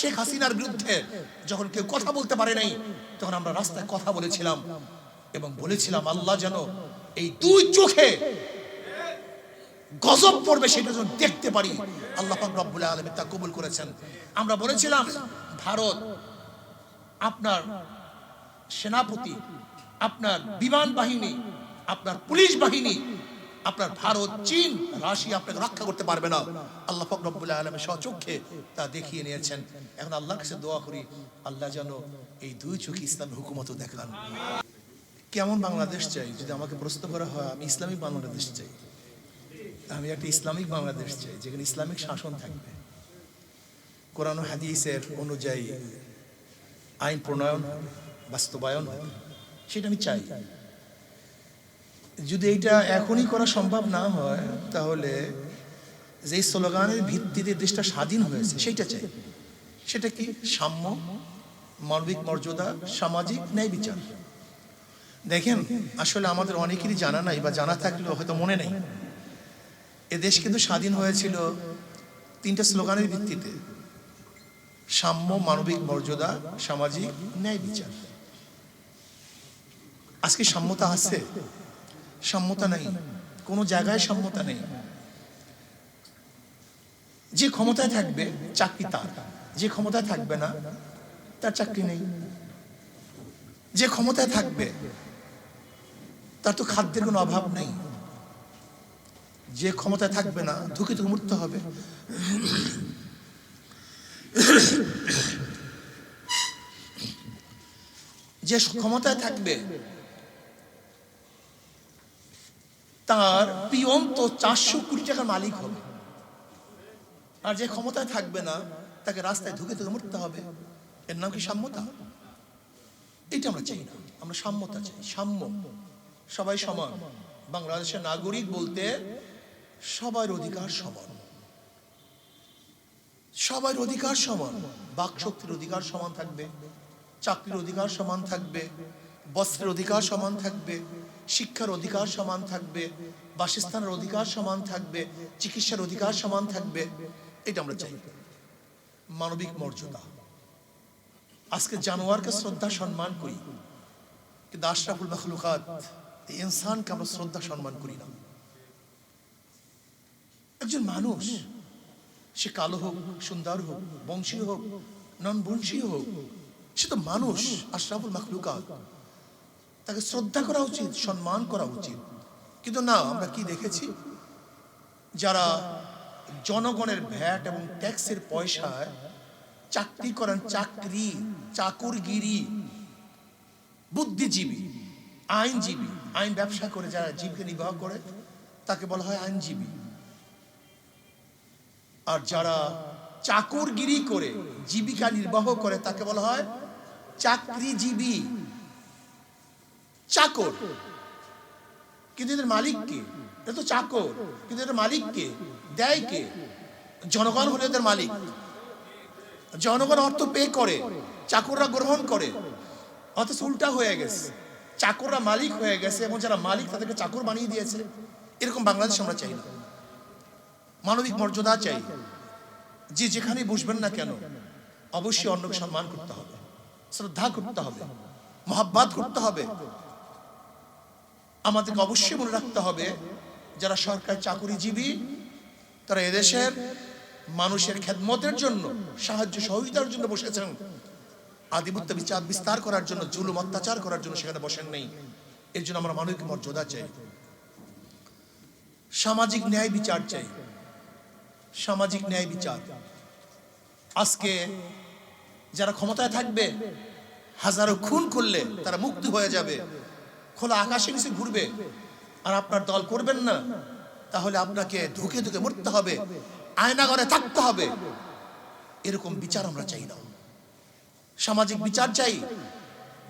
শেখ হাসিনার বিরুদ্ধে যখন কেউ কথা বলতে পারে নাই, তখন আমরা রাস্তায় কথা বলেছিলাম এবং বলেছিলাম, আল্লাহ যেন এই দুই চোখে গজব পড়বে সেটা যেন দেখতে পারি। আল্লাহ রব্বুল আলামিন তা কবুল করেছেন। আমরা বলেছিলাম, ভারত আপনার সেনাপতি, আপনার বিমান বাহিনী, আপনার পুলিশ বাহিনী আপনার ভারত, চীন, রাশিয়া আপনাকে রক্ষা করতে পারবে না। আল্লাহ পাক রব্বুল আলামিন স্বচক্ষে তা দেখিয়ে নিয়েছেন। এখন আল্লাহর কাছে দোয়া করি, আল্লাহ যেন এই দুই চোখে ইসলামের হুকুমত দেখান। কেমন বাংলাদেশ চাই? যদি আমাকে প্রশ্ন করা হয়, আমি ইসলামিক বাংলাদেশ চাই। আমি একটা ইসলামিক বাংলাদেশ চাই, যেখানে ইসলামিক শাসন থাকবে। কোরআন হাদিসের অনুযায়ী আইন প্রণয়ন, বাস্তবায়ন সেটা আমি চাই। যদি এটা এখনই করা সম্ভব না হয়, তাহলে যে স্লোগানের ভিত্তিতে দেশটা স্বাধীন হয়েছে সেটা চাই। সেটা কি সাম্য, মানবিক মর্যাদা, সামাজিক ন্যায় বিচার? দেখেন, আসলে আমাদের অনেকেরই জানা নাই বা জানা থাকলেও হয়তো মনে নেই। এ দেশ কিন্তু স্বাধীন হয়েছিল তিনটা স্লোগানের ভিত্তিতে। সাম্য, মানবিক মর্যাদা, সামাজিক ন্যায় বিচার। আজকে সাম্যতা আছে? সাম্যতা নেই। কোনো জায়গায় সাম্যতা নেই। যে ক্ষমতায় থাকবে চাকরি তার। যে ক্ষমতায় থাকবে না তার চাকরি নেই। যে ক্ষমতায় থাকবে তার তো খাদ্যের কোনো অভাব নেই। যে ক্ষমতায় থাকবে না ধুকে ধুকে মরতে হবে। যে ক্ষমতায় থাকবে তার পিয়ন তো চারশো কোটি টাকার মালিক হবে। আর যে ক্ষমতায় থাকবে না, তাকে রাস্তায় ধুকে ধুকে মরতে হবে। এর নাম কি সাম্যতা? এটা আমরা চাই না। আমরা সাম্যতা চাই। সাম্য। সবাই সমান। বাংলাদেশের নাগরিক বলতে সবার অধিকার সমান। সবার অধিকার সমান। বাক শক্তির অধিকার সমান থাকবে। চাকরির অধিকার সমান থাকবে। বস্ত্রের অধিকার সমান থাকবে। শিক্ষার অধিকার সমান থাকবে, বাসস্থানের অধিকার সমান থাকবে, চিকিৎসার অধিকার সমান থাকবে, এটা আমরা চাই। মানবিক মর্যাদা। আজকে জানোয়ারকে শ্রদ্ধা সম্মান করি, কিন্তু আশরাফুল মখলুকাত ইনসানকে আমরা শ্রদ্ধা সম্মান করি না। একজন মানুষ, সে কালো হোক, সুন্দর হোক, বংশী হোক নন বংশী হোক, সে তো মানুষ, আশরাফুল মখলুকাত। তাকে শ্রদ্ধা করা উচিত, সম্মান করা উচিত। কিন্তু না, আমরা কি দেখেছি? যারা জনগণের ভ্যাট এবং ট্যাক্সের পয়সায় চাকরি করেন, চাকরি, চাকুরগিরি, বুদ্ধিজীবী, আইনজীবী, আইন ব্যবসা করে যারা জীবকে নির্বাহ করে, তাকে বলা হয় আইনজীবী। আর যারা চাকরগিরি করে, জীবিকা নির্বাহ করে, তাকে বলা হয় চাকরিজীবী। চাকর। কিন্তু এদের মালিক কে? এটা তো চাকর। কিন্তু এদের মালিক কে? দেয় কে? জনগণ হলে এদের মালিক। জনগণ অর্থ পে করে, চাকররা গ্রহণ করে। অথচ উল্টা হয়ে গেছে। চাকররা মালিক হয়ে গেছে এবং যারা মালিক তাদেরকে চাকর বানিয়ে দিয়েছে। এরকম বাংলাদেশ আমরা চাই না। মানবিক মর্যাদা চাই। যে যেখানে বসবেন না কেন, অবশ্যই অন্যকে সম্মান করতে হবে। শ্রদ্ধা করতে হবে। মহাব্বাত করতে হবে। আমাদেরকে অবশ্যই মনে রাখতে হবে, যারা সরকারি চাকুরিজীবী, তারা এদেশের মানুষের খেদমতের জন্য, সাহায্য সহযোগিতার জন্য বসেছেন। আধিপত্য বিচার বিস্তার করার জন্য, জুলুম অত্যাচার করার জন্য সেখানে বসেন নেই। এর জন্য আমরা মানবিক মর্যাদা চাই। সামাজিক ন্যায় বিচার চাই। সামাজিক ন্যায় বিচার। আজকে যারা ক্ষমতায় থাকবে, হাজারো খুন করলে তারা মুক্তি হয়ে যাবে। খোলা আকাশে নিচে ঘুরবে। আর আপনার দল করবেন না, তাহলে আপনাকে ধুকে ধুকে মরতে হবে, আয়নাঘরে থাকতে হবে। এরকম বিচার আমরা চাই না। সামাজিক বিচার চাই,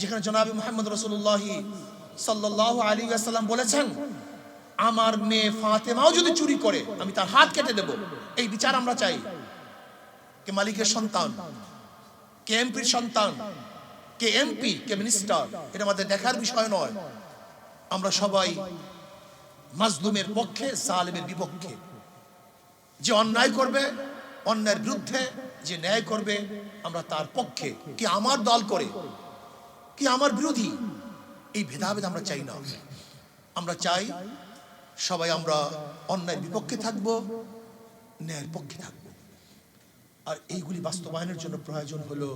যেখানে জনাবি মোহাম্মদ রসুল্লাহ সাল্লাহ আলী আসাল্লাম বলেছেন, আমার মেয়ে ফাতেমাও যদি চুরি করে, আমি তার হাত কেটে দেব। এই বিচার আমরা চাই। কে মালিকের সন্তান, কে এমপির সন্তান কে এমপি, কে মিনিস্টার, এটা আমাদের দেখার বিষয় নয়। আমরা সবাই মাজলুমের পক্ষে সালেমের বিপক্ষে। যে অন্যায় করবে, অন্যায়ের বিরুদ্ধে যে ন্যায় করবে, আমরা তার পক্ষে। কি আমার দল করে, কি আমার বিরোধী, এই ভেদাভেদ আমরা চাই না। আমরা চাই সবাই আমরা অন্যায়ের বিপক্ষে থাকব, ন্যায়ের পক্ষে থাকব। আর এইগুলি বাস্তবায়নের জন্য প্রয়োজন হলো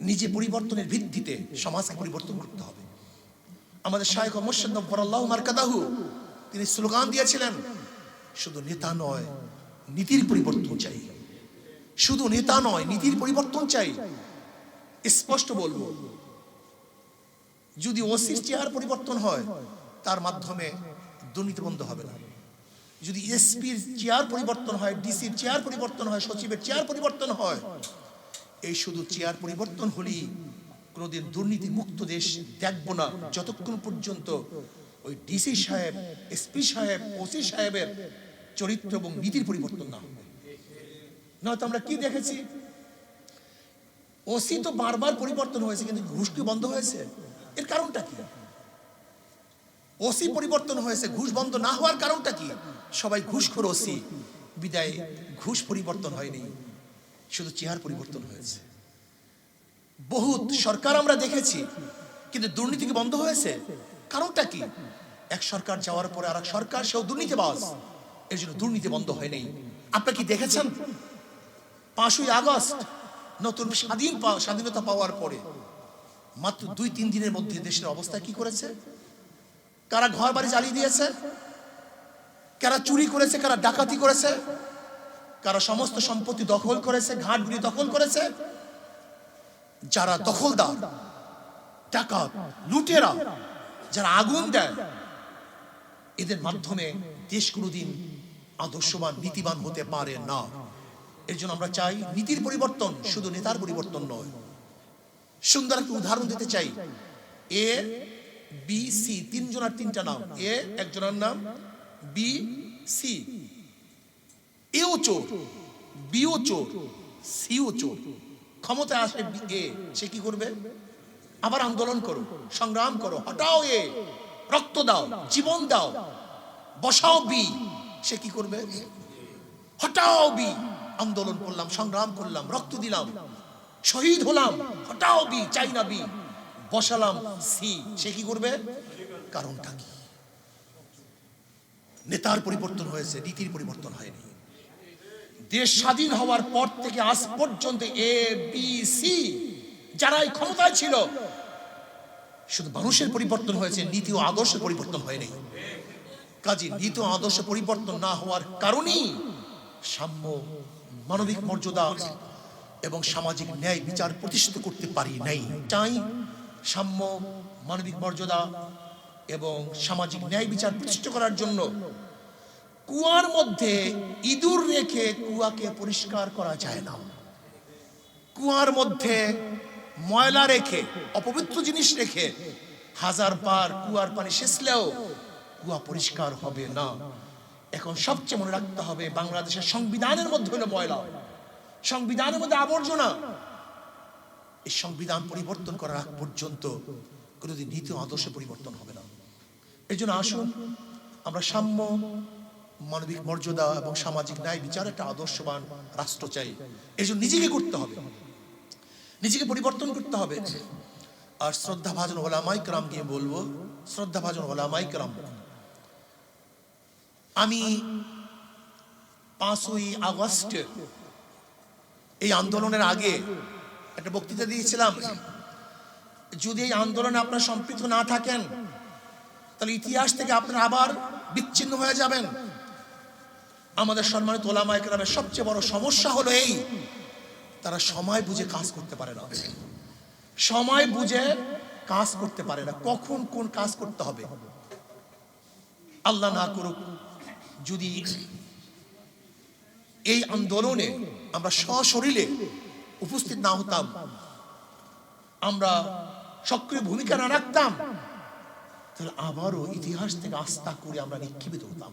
নিজে পরিবর্তনের ভিত্তিতে সমাজকে পরিবর্তন করতে হবে। আমাদের শায়ক মোর্শেদ মার্কাদাহু, তিনি স্লোগান দিয়েছিলেন, শুধু নেতা নয়, নীতির পরিবর্তন চাই। শুধু নেতা নয়, নীতির পরিবর্তন চাই। স্পষ্ট বলব, যদি ওসির চেয়ার পরিবর্তন হয়, তার মাধ্যমে দুর্নীতি বন্ধ হবে না। যদি এসপির চেয়ার পরিবর্তন হয়, ডিসির চেয়ার পরিবর্তন হয়, সচিবের চেয়ার পরিবর্তন হয় এই শুধু চেয়ার পরিবর্তন হলেই কোনোদিন দুর্নীতি মুক্ত দেশ দেখব না। যতক্ষণ পর্যন্ত ওই ডিসি সাহেব, এসপি সাহেব, ওসি সাহেবের চরিত্র এবং নীতির পরিবর্তন না নয়তো আমরা কি দেখেছি? ওসি তো বারবার পরিবর্তন হয়েছে, কিন্তু ঘুষ কি বন্ধ হয়েছে? এর কারণটা কি? ওসি পরিবর্তন হয়েছে, ঘুষ বন্ধ না হওয়ার কারণটা কি? সবাই ঘুষখোর ওসি। বিদায়, ঘুষ পরিবর্তন হয়নি। শুধু চেহার পরিবর্তন হয়েছে। বহুত সরকার আমরা দেখেছি, কিন্তু দুর্নীতি কি বন্ধ হয়েছে? কারণটা কি? এক সরকার যাওয়ার পরে আর এক সরকার, সেও দুর্নীতি দুর্নীতিবাজ। এর জন্য দুর্নীতি বন্ধ হয় নাই। আপনারা কি দেখেছেন? পাঁচই আগস্ট, নতুন স্বাধীন স্বাধীনতা পাওয়ার পরে মাত্র দুই, তিন দিনের মধ্যে দেশের অবস্থা কি করেছে? কারা ঘর বাড়ি জ্বালিয়ে দিয়েছে? কারা চুরি করেছে? কারা ডাকাতি করেছে? কারা সমস্ত সম্পত্তি দখল করেছে, ঘাটগুলি দখল করেছে। যারা দখলদার টাকা লুটেরা, যারা আগুন দেয়, এদের মাধ্যমে দেশ কোনোদিন আদর্শবান, নীতিবান হতে পারে না। এর জন্য আমরা চাই নীতির পরিবর্তন, শুধু নেতার পরিবর্তন নয়। সুন্দর একটা উদাহরণ দিতে চাই। এ, বি, সি, তিনজনের তিনটা নাম। এ, একজনের নাম, বি, সি। এও চোর, বিও চোর, সিও চোর। ক্ষমতায় আসে এ, সে কি করবে? আবার আন্দোলন করো, সংগ্রাম করো, হটাও এ, রক্ত দাও, জীবন দাও, বসাও বি। সে কি করবে? হটাও বি। আন্দোলন করলাম, সংগ্রাম করলাম, রক্ত দিলাম, শহীদ হলাম, হটাও বি, চাই না বি, বসালাম সি। সে কি করবে? কারণটা কি? নেতার পরিবর্তন হয়েছে, নীতির পরিবর্তন হয়নি। দেশ স্বাধীন হওয়ার পর থেকে আজ পর্যন্ত এ বি সি যারা এই ক্ষমতায় ছিল, শুধু মানুষের পরিবর্তন হয়েছে, নীতি ও আদর্শের পরিবর্তন হয়নি কাজে, নীতি ও আদর্শ পরিবর্তন না হওয়ার কারণেই সাম্য, মানবিক মর্যাদা এবং সামাজিক ন্যায় বিচার প্রতিষ্ঠিত করতে পারি নাই। চাই সাম্য, মানবিক মর্যাদা এবং সামাজিক ন্যায় বিচার প্রতিষ্ঠা করার জন্য কুয়ার মধ্যে ইঁদুর রেখে কুয়াকে পরিষ্কার করা যায় না। কুয়ার মধ্যে ময়লা রেখে, অপবিত্র জিনিস রেখে হাজার বার কুয়ার পানি শেষলেও কুয়া পরিষ্কার হবে না। এখন সবচেয়ে মনে রাখতে হবে, বাংলাদেশের সংবিধানের মধ্যে হলো ময়লা। সংবিধানের মধ্যে আবর্জনা। এই সংবিধান পরিবর্তন করার আগ পর্যন্ত কোনোদিন নীতি আদর্শে পরিবর্তন হবে না। এই আসুন, আমরা সাম্য মানবিক মর্যাদা এবং সামাজিক ন্যায় বিচার একটা আদর্শবান রাষ্ট্র চাই। এই জন্য নিজেকে করতে হবে। নিজেকে পরিবর্তন করতে হবে। আর শ্রদ্ধা ভাজন ওলামাই ক্রাম গিয়ে বলব শ্রদ্ধা ভাজন ওলামাই ক্রাম, আমি পাঁচই আগস্ট এই আন্দোলনের আগে একটা বক্তৃতা দিয়েছিলাম। যদি এই আন্দোলনে আপনারা সম্পৃক্ত না থাকেন, তাহলে ইতিহাস থেকে আপনারা আবার বিচ্ছিন্ন হয়ে যাবেন। আমাদের সম্মানিত ওলামা একরামের সবচেয়ে বড় সমস্যা হলো এই, তারা সময় বুঝে কাজ করতে পারে না। সময় বুঝে কাজ করতে পারে না। কখন কোন কাজ করতে হবে? আল্লাহ না করুক, যদি এই আন্দোলনে আমরা সশরীরে উপস্থিত না হতাম, আমরা সক্রিয় ভূমিকা না রাখতাম, তাহলে আবারও ইতিহাস থেকে আস্থা করে আমরা নিক্ষেপিত হতাম।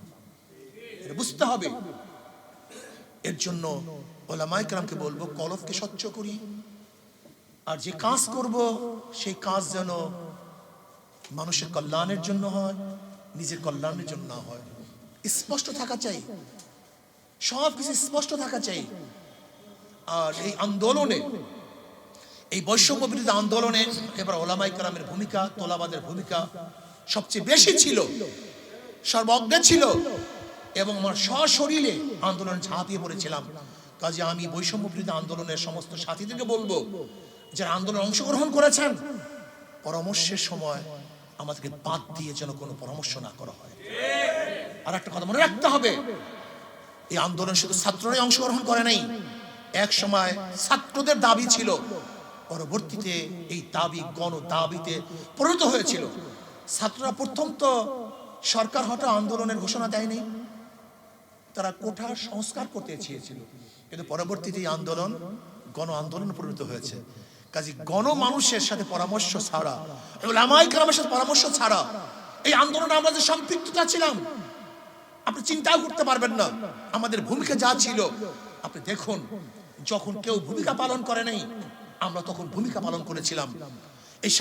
বুঝতে হবে। এর জন্য ওলামাইকরামকে বলব কলফকে স্বচ্ছ করি। আর যে কাজ করব, সেই কাজ যেন মানুষের কল্যাণের জন্য হয়, নিজের কল্যাণের জন্য না হয়। স্পষ্ট থাকা চাই। সব কিছু স্পষ্ট থাকা চাই। আর এই আন্দোলনে, এই বৈষম্য বিরোধী আন্দোলনে এবার ওলামাই কালামের ভূমিকা, তোলাবাদের ভূমিকা সবচেয়ে বেশি ছিল সর্বজ্ঞ ছিল। এবং আমার সশরীরে আন্দোলনে ঝাঁপিয়ে পড়েছিলাম। কাজে আমি বৈষম্য আন্দোলনের সমস্ত সাথীদেরকে বলব, যারা আন্দোলনে অংশগ্রহণ করেছেন, পরামর্শের সময় আমাদেরকে বাদ দিয়ে যেন কোনো পরামর্শ না করা হয়। আর একটা কথা মনে রাখতে হবে, এই আন্দোলন শুধু ছাত্ররাই অংশগ্রহণ করে নাই, এক সময় ছাত্রদের দাবি ছিল, পরবর্তীতে এই দাবি, গণ দাবিতে পরিণত হয়েছিল। ছাত্ররা প্রথম তো সরকার হঠাৎ আন্দোলনের ঘোষণা দেয়নি। তারা কোঠার সংস্কার করতে চেয়েছিল। কিন্তু পরবর্তীতে এই আন্দোলন গণ আন্দোলনে পরিণত হয়েছে। কাজে গণ মানুষের সাথে পরামর্শ ছাড়া আমায় কালামের সাথে পরামর্শ ছাড়া এই আন্দোলনে আমরা যে সম্পৃক্ততা ছিলাম, আপনি চিন্তাও করতে পারবেন না। আমাদের ভূমিকা যা ছিল, আপনি দেখুন, যখন কেউ ভূমিকা পালন করে নাই, আমরা তখন ভূমিকা পালন করেছিলাম। এই